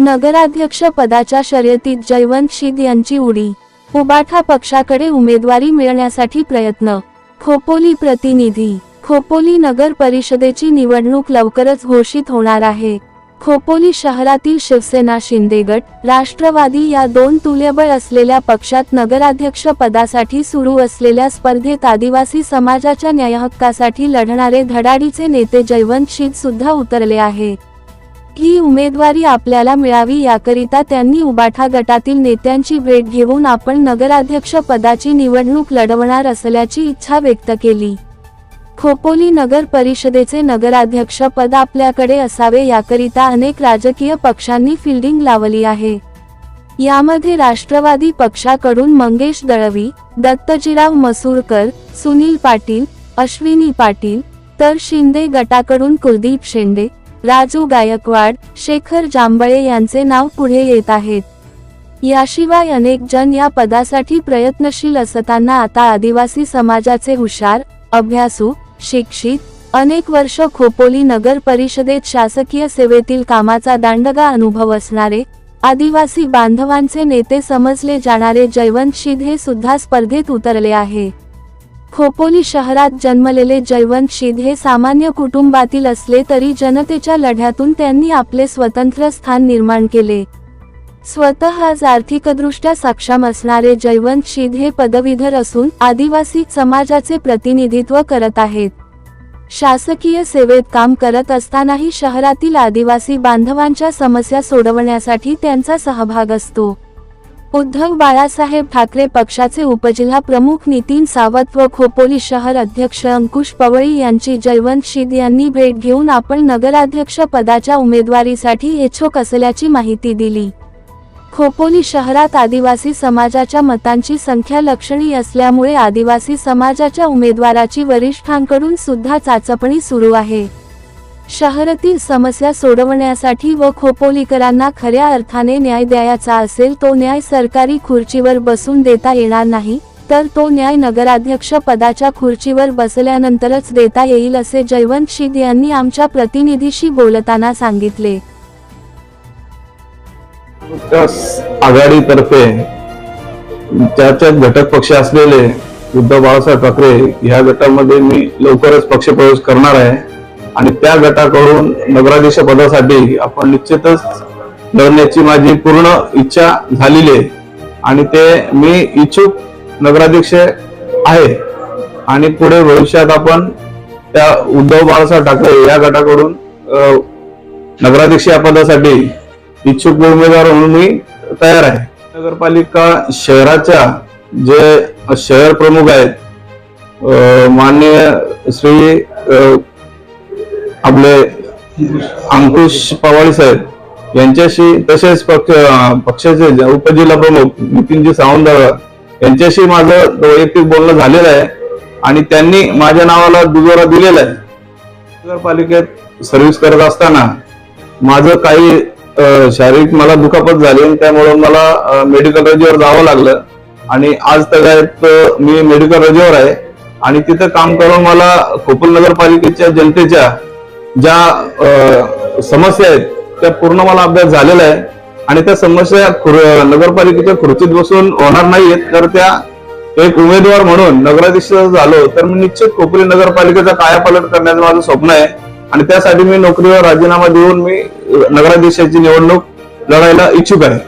नगराध्यक्ष पदाच्या शर्यतीत जयवंत शिद यांची उडी. उबाठा पक्षाकडे उमेदवारी मिळण्यासाठी प्रयत्न. खोपोली प्रतिनिधी. खोपोली नगर परिषदेची निवडणूक लवकरच घोषित होणार आहे. खोपोली शहरातील शिवसेना शिंदेगट राष्ट्रवादी या दोन तुल्यबळ असलेल्या पक्षात नगराध्यक्ष पदासाठी सुरू असलेल्या स्पर्धेत आदिवासी समाजाच्या न्यायहक्कासाठी लढणारे धडाडीचे नेते जयवंत शिद सुद्धा उतरले आहे. ही उमेदवारी आपल्याला मिळावी याकरिता त्यांनी उबाठा गटातील नेत्यांची भेट घेऊन आपण नगराध्यक्ष पदाची निवडणूक लढवणार असल्याची इच्छा व्यक्त केली. खोपोली नगर परिषदेचे नगराध्यक्ष पद आपल्याकडे असावे याकरिता अनेक राजकीय पक्षांनी फिल्डिंग लावली आहे. यामध्ये राष्ट्रवादी पक्षाकडून मंगेश दळवी दत्तजीराव मसूरकर सुनील पाटील अश्विनी पाटील तर शिंदे गटाकडून कुलदीप शेंडे राजू गायकवाड शेखर जांभळे यांचे नाव पुढे येत आहेत. याशिवाय अनेक जण या पदासाठी प्रयत्नशील असताना आता आदिवासी समाजाचे हुशार अभ्यासू शिक्षित अनेक वर्ष खोपोली नगर परिषदेत शासकीय सेवेतील कामाचा दांडगा अनुभव असणारे आदिवासी बांधवांचे नेते समजले जाणारे जयवंत शिद हे सुद्धा स्पर्धेत उतरले आहे. खोपोली शहरात जन्मलेले जयवंत शिद हे सामान्य कुटुंबातील असले तरी जनतेच्या लढ्यातून त्यांनी आपले स्वतंत्र स्थान निर्माण केले. स्वतःच आर्थिकदृष्ट्या सक्षम असणारे जयवंत शिद हे पदवीधर असून आदिवासी समाजाचे प्रतिनिधित्व करत आहेत. शासकीय सेवेत काम करत असतानाही शहरातील आदिवासी बांधवांच्या समस्या सोडवण्यासाठी त्यांचा सहभाग असतो. उद्धव बाळासाहेब ठाकरे पक्षाचे उपजिल्हा प्रमुख नितीन सावंत व खोपोली शहर अध्यक्ष अंकुश पवळी यांची जयवंत शिद यांनी भेट घेऊन आपण नगराध्यक्ष पदाच्या उमेदवारीसाठी इच्छुक असल्याची माहिती दिली. खोपोली शहरात आदिवासी समाजाच्या मतांची संख्या लक्षणीय असल्यामुळे आदिवासी समाजाच्या उमेदवाराची वरिष्ठांकडून सुद्धा चाचपणी सुरू आहे. शहरातील समस्या सोडवण्यासाठी व खोपोलीकरांना खऱ्या अर्थाने न्याय द्यायचा असेल तो न्याय सरकारी खुर्चीवर बसून देता येणार नाही तर तो न्याय नगराध्यक्ष पदाच्या खुर्चीवर बसल्यानंतरच देता येईल असे जयवंत शिद यांनी आमच्या प्रतिनिधीशी बोलताना सांगितले. विकास आघाडीतर्फे त्याच्यात घटक पक्ष असलेले उद्धव बाळासाहेब ठाकरे ह्या गटामध्ये मी लवकरच पक्षप्रवेश करणार आहे. आणि त्या गटाकडून नगराध्यक्ष पदासाठी आपण निश्चितच लढण्याची माझी पूर्ण इच्छा झालेली आहे. आणि ते मी इच्छुक नगराध्यक्ष आहे. आणि पुढे भविष्यात आपण त्या उद्धव बाळासाहेब ठाकरे या गटाकडून नगराध्यक्ष या पदासाठी इच्छुक उमेदवार म्हणून मी तयार आहे. नगरपालिका शहराच्या जे शहर प्रमुख आहेत अं, माननीय श्री आपले अंकुश पवाळी साहेब यांच्याशी तसेच पक्ष पक्षाचे उपजिल्हा प्रमुख नितीनजी सावंत यांच्याशी माझं वैयक्तिक बोलणं झालेलं आहे आणि त्यांनी माझ्या नावाला दुजोरा दिलेला आहे. नगरपालिकेत सर्व्हिस करत असताना माझं काही शारीरिक मला दुखापत झाली आणि त्यामुळे मला मेडिकल रजेवर जावं लागलं आणि आज तगायत मी मेडिकल रजेवर आहे आणि तिथं काम करून मला खोपल नगरपालिकेच्या जनतेच्या ज्या समस्या आहेत त्या पूर्ण मला अभ्यास झालेला आहे. आणि त्या समस्या नगरपालिकेच्या खुर्चीत बसून होणार नाहीयेत. तर त्या एक उमेदवार म्हणून नगराध्यक्ष झालो तर मी निश्चित खोपोली नगरपालिकेचा कायापालट करण्याचं माझं स्वप्न आहे. आणि त्यासाठी मी नोकरीवर राजीनामा देऊन मी नगराध्यक्षाची निवडणूक लढायला इच्छुक आहे.